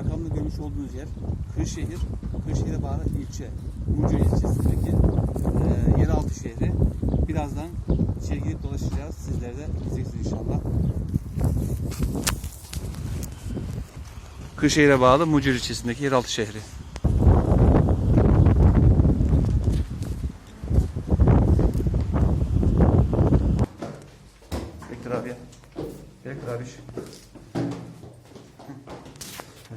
arkamda görmüş olduğunuz yer Kırşehir, Kırşehir'e bağlı ilçe. Mucur ilçesindeki e, yeraltı şehri. Birazdan içeri girip dolaşacağız. Sizler de izleyeceksiniz inşallah. Kırşehir'e bağlı Mucur ilçesindeki yeraltı şehri. Bektir abi. Bektir abi.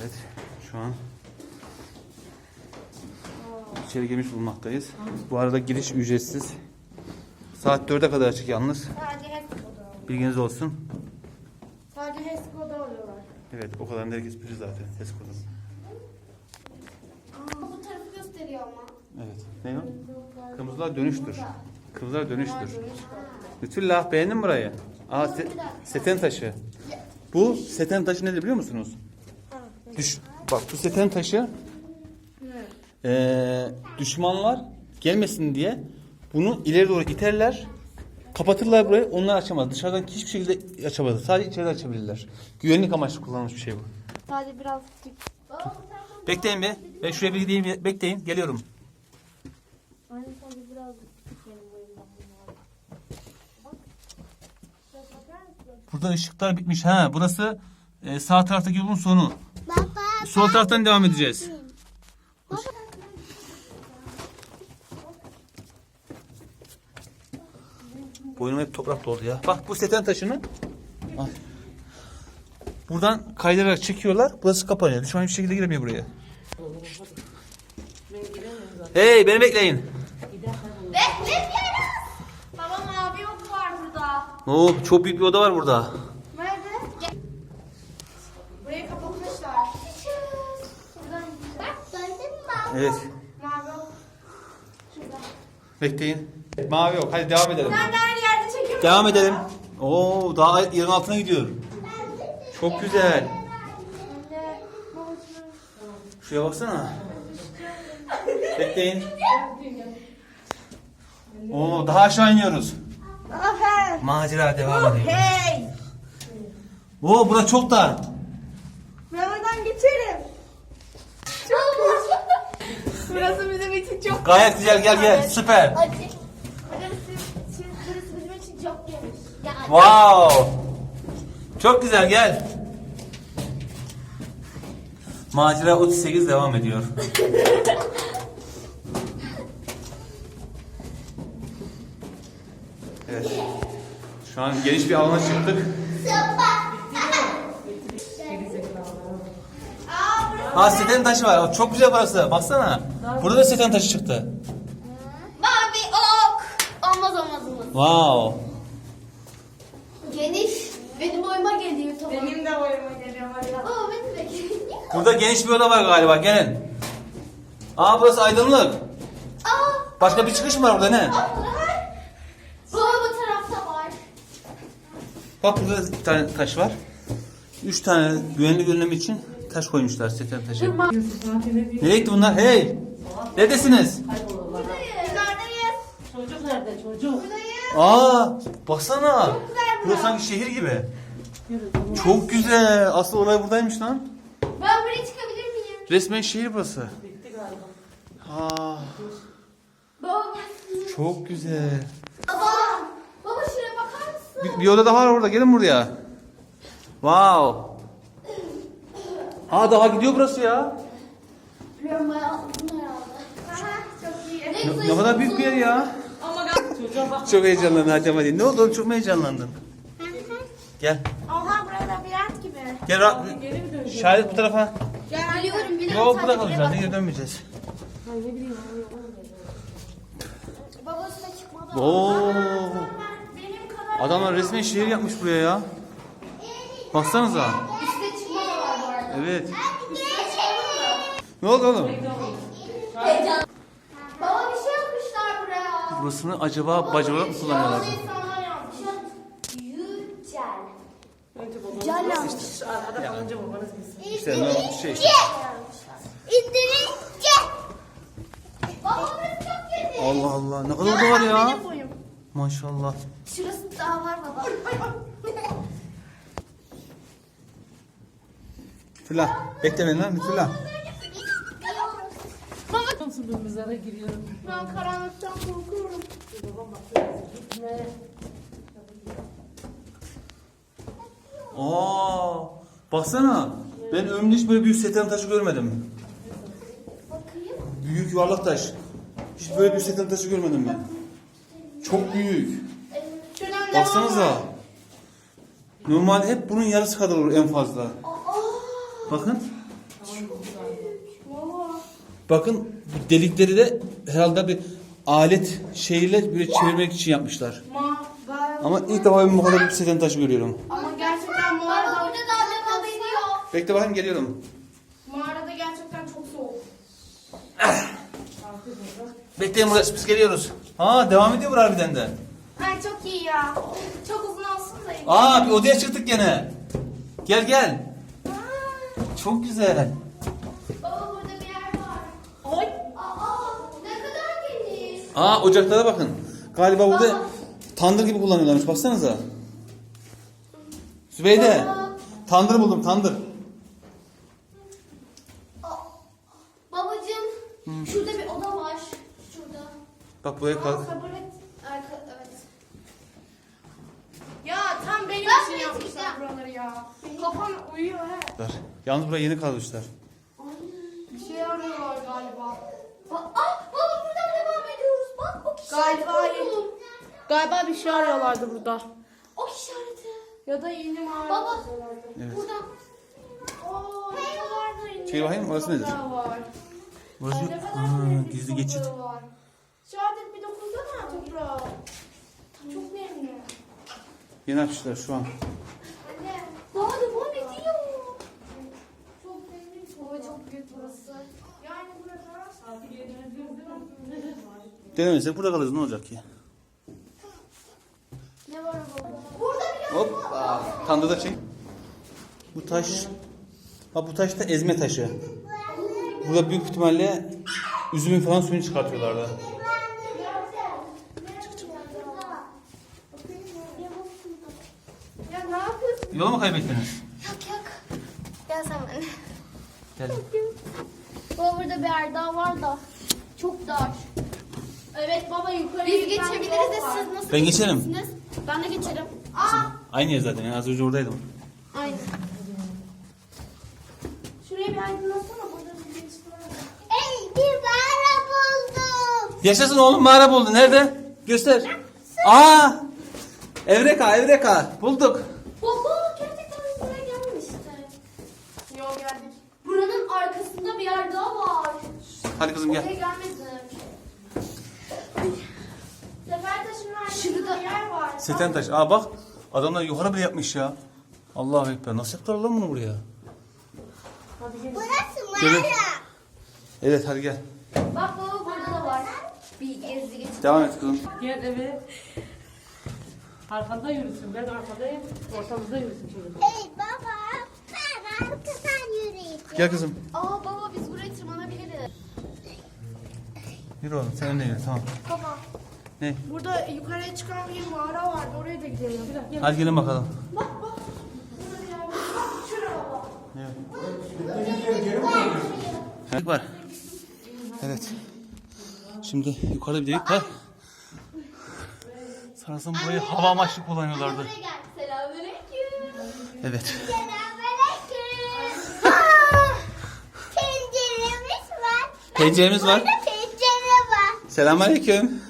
Evet. Şu an içeri girmiş bulunmaktayız. Bu arada giriş ücretsiz. Saat 4'e kadar açık yalnız. Sadece HESCO'da. Bilginiz olsun. Sadece HESCO'da oluyorlar. Evet o kadar herkes bilir zaten. Tesko'da. Aa, bu tarafı gösteriyor ama. Evet. Ne o? Kırmızılar dönüştür. Kırmızılar dönüştür. Lütfullah beğendin mi burayı? Aa se- seten taşı. Bu seten taşı nedir biliyor musunuz? Düş Bak bu seten taşı eee, düşmanlar gelmesin diye bunu ileri doğru iterler. Kapatırlar burayı. Onlar açamaz. Dışarıdan hiçbir şekilde açamaz. Sadece içeride açabilirler. Güvenlik amaçlı kullanılmış bir şey bu. Sadece biraz Bekleyin bir. Ben şuraya bir gideyim. Bekleyin. Geliyorum. Anne sadece biraz küçük benim boyumdan bunlar. Bak. Şuraya bakar mısın? Burada ışıklar bitmiş. Ha, burası e, sağ taraftaki yolun sonu. Baba. Sol taraftan devam edeceğiz. Boynum hep toprak doldu ya. Bak bu seten taşını buradan kaydırarak çekiyorlar. Burası kapanıyor. Düşman hiçbir şekilde giremiyor buraya. Hey beni bekleyin. Bekleyin. Baba mavi ok var burada. Oo, çok büyük bir oda var burada. Nerede? Burayı kapatmışlar. Bak mü? Evet. Mavi. Şurada. Bekleyin. Mavi yok. Hadi devam edelim. Ben Devam edelim. Oo, daha yerin altına gidiyor. Çok güzel. Şuraya baksana. Bekleyin. Oo, daha aşağı iniyoruz. Macera devam ediyor. Oo, burası çok dar. Ben oradan geçerim. Çok Burası bizim için çok Gayet güzel. Gel gel. Süper. Acı. Wow. Çok güzel. Gel. Macera 38 devam ediyor. Evet. Şu an geniş bir alana çıktık. Aa seten taşı var. Çok güzel burası. Baksana. Burada da seten taşı çıktı. Mavi ok. Olmaz olmazımız. Wow. Geniş. Benim boyuma geliyor tamam. Benim de boyuma geliyor var ya. Baba beni de geliyor. Burada geniş bir oda var galiba. Gelin. Aa burası aydınlık. Aa. Başka bir çıkış mı var burada ne? Baba bu tarafta var. Bak burada bir tane taş var. Üç tane güvenlik önlemi için taş koymuşlar seten taşı. Nereye gitti bunlar? Hey! Neredesiniz? Yukarıdayız. Çocuk nerede çocuk? Buradayız. Aa, baksana. güzel Burası sanki şehir gibi. Çok güzel. Asıl olay buradaymış lan. Ben buraya çıkabilir miyim? Resmen şehir burası. Bitti galiba. Aa, Baba. çok güzel. Baba. Baba şuraya bakar mısın? Bir, bir oda daha var orada. Gelin buraya. Wow. Aa daha gidiyor burası ya. Biliyorum bayağı uzun herhalde. Aha çok iyi. Ne, Ne, kadar büyük bir yer ya. Ama çocuğa bak. Çok heyecanlandın Hatem hadi. Ne oldu oğlum çok mu heyecanlandın? Gel. Oha burada labirent gibi. Gel ra- Geri mi dönecek? Şahit bu tarafa. Yok burada kalacağız. Geri dönmeyeceğiz. Baba üstüne çıkmadı. Oo. Benim kadar. Adamlar resmen şehir yapmış buraya ya. Baksanıza. Üstüne çıkma da var bu arada. Evet. Ne oldu oğlum? Heyecan. Baba bir şey yapmışlar buraya. Burasını acaba bacaba mı kullanıyorlar? Bazı insanlar yapmış. Yücel. Önce babanız Can bilsin. yapmış. Arkada kalınca babanız bilsin. İşte ne şey işte. İndirince. Baba burası çok geniş. Allah Allah ne kadar da var ya. Boyum. Maşallah. Şurası daha var baba. Lütfullah. Bekle beni lan Lütfullah. Nasıl bir mezara giriyorum. Ben karanlıktan korkuyorum. Gitme. Aa, baksana. Ben ömrümde hiç böyle büyük seten taşı görmedim. Büyük yuvarlak taş. Hiç böyle büyük seten taşı görmedim ben. Çok büyük. Şuradan devam Baksanıza. var. Normalde hep bunun yarısı kadar olur en fazla. Bakın. baba. Bakın bu delikleri de herhalde bir alet şeyle böyle çevirmek için yapmışlar. Ma. Ama ilk defa ben bu kadar büyük seten taşı görüyorum. Ama gerçekten mağarada... Baba burada da ediyor. Bekle bakayım geliyorum. Mağarada gerçekten çok soğuk. Bekleyin burada biz geliyoruz. Ha devam ediyor bu harbiden de. Ay çok iyi ya. Çok uzun olsun da iyi. Aa bir odaya çıktık gene. Gel gel. Aa, Çok güzel. Baba burada bir yer var. Oy. Aa, ne kadar geniş. Aa ocaklara bakın. Galiba burada tandır gibi kullanıyorlarmış. Baksanıza. Zübeyde. Tandır buldum tandır. Aa, Babacım, şurada bir oda var. Şurada. Bak buraya kalk. sabır et. Arka, evet. Ya tam benim Ben için yapmışlar buraları ya. Kafam uyuyor he. Yalnız buraya yeni kalmışlar. Bir şey arıyorlar galiba. Aa, baba buradan devam ediyoruz. Bak o işareti Galiba buldum. Galiba bir şey arıyorlardı burada. O işareti. Ya da yeni mağara Baba. kazıyorlardı. Evet. Buradan. Oo, ne kadar da Şey bakayım, orası nedir? Var. Burası Ay, ne kadar da gizli geçit. Var. Şehadet bir dokunsana toprağa. Çok memnun. Yeni açmışlar şu an. Anne. Daha devam ediyor. Çok memnun. Baba çok büyük burası. Yani burada Denemesek burada kalırız ne olacak ki? ne var baba? Burada bir Hop. Tandır da çek. Bu taş. Ha bu taş da ezme taşı. Burada büyük ihtimalle üzümün falan suyunu çıkartıyorlardı. Ya ne yapıyorsun? Yolu mu kaybettiniz? Yok yok. Gel sen benimle. Gel. Baba burada bir yer daha var da. Çok dar. Evet baba yukarı Biz geçebiliriz de siz nasıl Ben geçerim. Ben de geçerim. Aa, Aynı yer zaten. ya, Az önce oradaydım. Aynen. şurayı bir aydınlatsana. Burada bir var. Ey bir mağara buldum. Yaşasın oğlum mağara buldu. Nerede? Göster. Aa! Evreka, Evreka. Bulduk. Baba gerçekten biz buraya gelmemiştik. Yol geldik. Buranın arkasında bir yer daha var. Hadi kızım Oraya gel. gelmedik. Sefer taşının arkasında Şurada- bir yer var. Seten taş. Aa bak. Adamlar yukarı bile yapmış ya. Allahu Ekber. Nasıl yaptılar lan bunu buraya? Burası Gelin. Evet hadi gel. Bak baba burada da var. Bir gizli geçit. Devam et kızım. Gel eve. Arkanda yürüsün. Ben arkadayım. Ortamızda yürüsün çocuk. Hey baba ben arkadan yürüyeceğim. Gel kızım. Aa baba biz buraya tırmanabiliriz. Yürü oğlum. Sen önüne yürü. Tamam. Baba. Ne? Burada yukarıya çıkan bir mağara vardı. Oraya da gidelim. Hadi gelin bakalım. Bak bak. Burada bir var. Bak şuraya baba. Evet. var. Evet. Şimdi yukarıda bir delik var. Sanırsam burayı hava amaçlı kullanıyorlardı. Selamünaleyküm. Evet. Selamünaleyküm. Penceremiz var. Penceremiz var. Selamünaleyküm.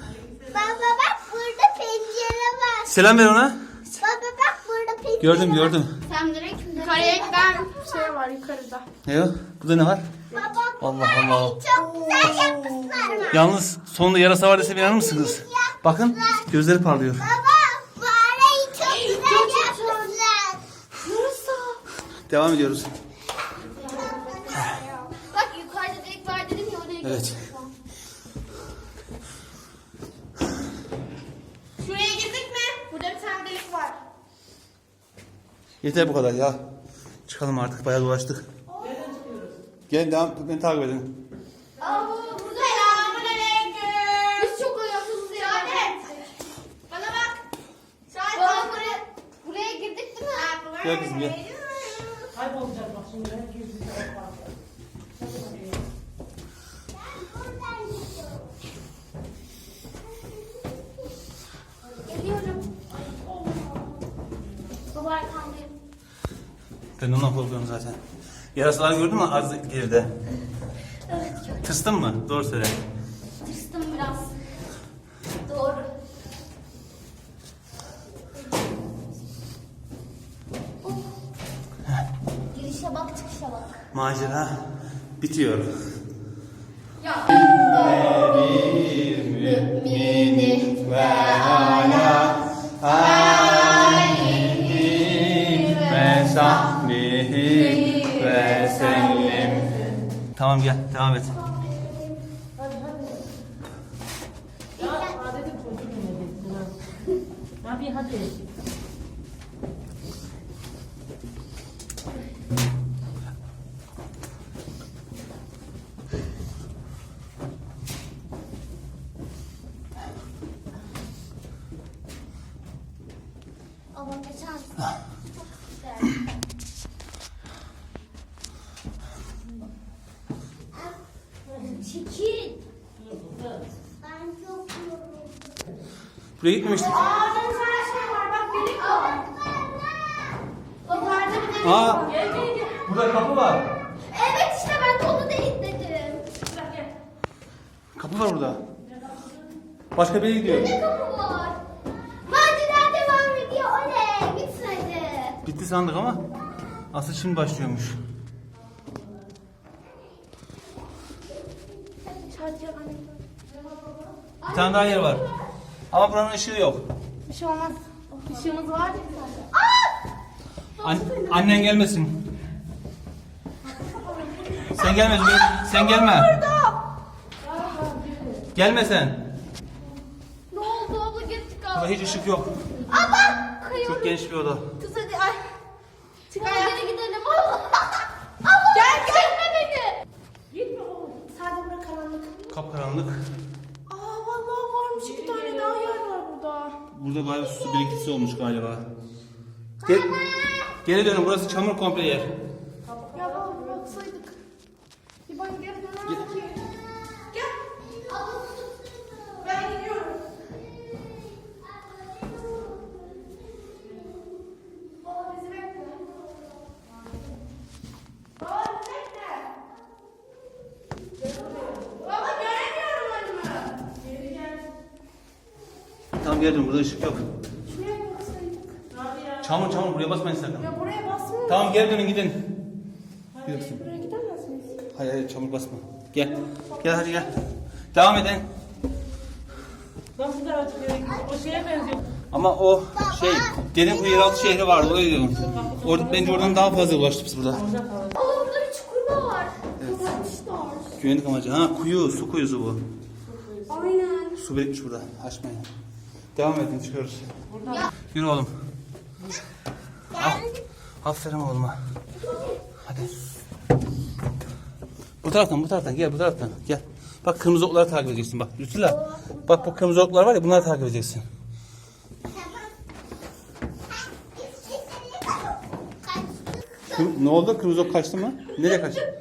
Baba bak burada pencere var. Selam ver ona. Baba bak burada pencere Gördüm var. gördüm. Selamünaleyküm. Yukarıya giden şey var yukarıda. Ne o? Burada ne var? Baba Allah Allah. çok güzel yapmışlar mı? Yalnız sonunda yarasa var desem inanır mısınız? Bakın gözleri parlıyor. Baba mağarayı çok güzel yapmışlar. Devam ediyoruz. Bak yukarıda delik var dedim ya oraya Evet. gidiyorum şu an. Şuraya girdik mi? Burada bir tane delik var. Yeter bu kadar ya. Çıkalım artık bayağı dolaştık. Gelin devam beni takip edin. Aa burada Selamünaleyküm. Biz çok ayaksızız ya. Bana bak. Şahadet Baba bak buraya, buraya girdik değil mi? Gel kızım gel. Kaybolacak bak şimdi. Herkes bize bakar. Geliyorum. Baba arkandayım. Ben ondan korkuyorum zaten. Yarasalar gördün mü az geride? Evet gördüm. Tırstın mı? Doğru söyle. Tırstım biraz. Doğru. Girişe bak çıkışa bak. Macera bitiyor. Tamam gel devam et. Hadi hadi. Ya hadi. Ama geçen çok güzel. Çekil. Ben çok yoruldum. Buraya gitmemiştik. Aa, bir tane şey var bak delik var. Yukarıda bir delik Aa. var. Burada kapı var. Evet işte ben de onu delikledim. Kapı var burada. Başka bir yere gidiyor. Ne kapı var? Macera devam ediyor oley bitmedi. Bitti sandık ama asıl şimdi başlıyormuş. Çarpacak anne. Bir tane daha yer var. Ama buranın ışığı yok. Bir şey olmaz. Işığımız var ya Aa! An- annen gelmesin. Sen gelme. Sen gelme. Gelme sen. Ne oldu abla gitti Burada kaldı. hiç ışık yok. Abla kayıyor. Çok geniş bir oda. Kız hadi ay. Çık geri gidelim. Abla. Gel gelme beni. Gitme oğlum. Sadece bura karanlık. Kapkaranlık. Varmış iki tane daha yer var burada. Burada bayağı su birikintisi olmuş galiba. Gel, geri dönün burası çamur komple yer. Ya baba baksaydık. Bir ben geri döner bakayım. Gel. Abla Ben gidiyorum. Baba bizi bekle. Baba bizi bekle. Baba göremiyorum önümü. Geri gel. Dön burada ışık yok. Şuraya baksaydık. Çamur çamur buraya basmayın sakın. Ya buraya basmıyor. Tamam geri dönün gidin. Yürü. Buraya gidemez miyiz? Hayır hayır çamur basma. Gel. Gel hadi gel. Devam edin. Nasıl da açık yere gidiyor? O şeye benziyor. Ama o şey derin kuyu yeraltı şehri vardı oraya gidiyorum. Orada, bence oradan daha fazla ulaştık biz burada. Aa burada bir çukur var. Kapatmışlar. Güvenlik amacı. Ha kuyu, su kuyusu bu. Aynen. Su birikmiş burada. Açmayın. Devam edin çıkıyoruz. Yürü oğlum. Al. Aferin oğluma. Hadi. Bu taraftan, bu taraftan. Gel bu taraftan. Gel. Bak kırmızı okları takip edeceksin bak. Lütfüla. Bak bu kırmızı oklar var ya bunları takip edeceksin. Ne oldu? Kırmızı ok kaçtı mı? Nereye kaçtı?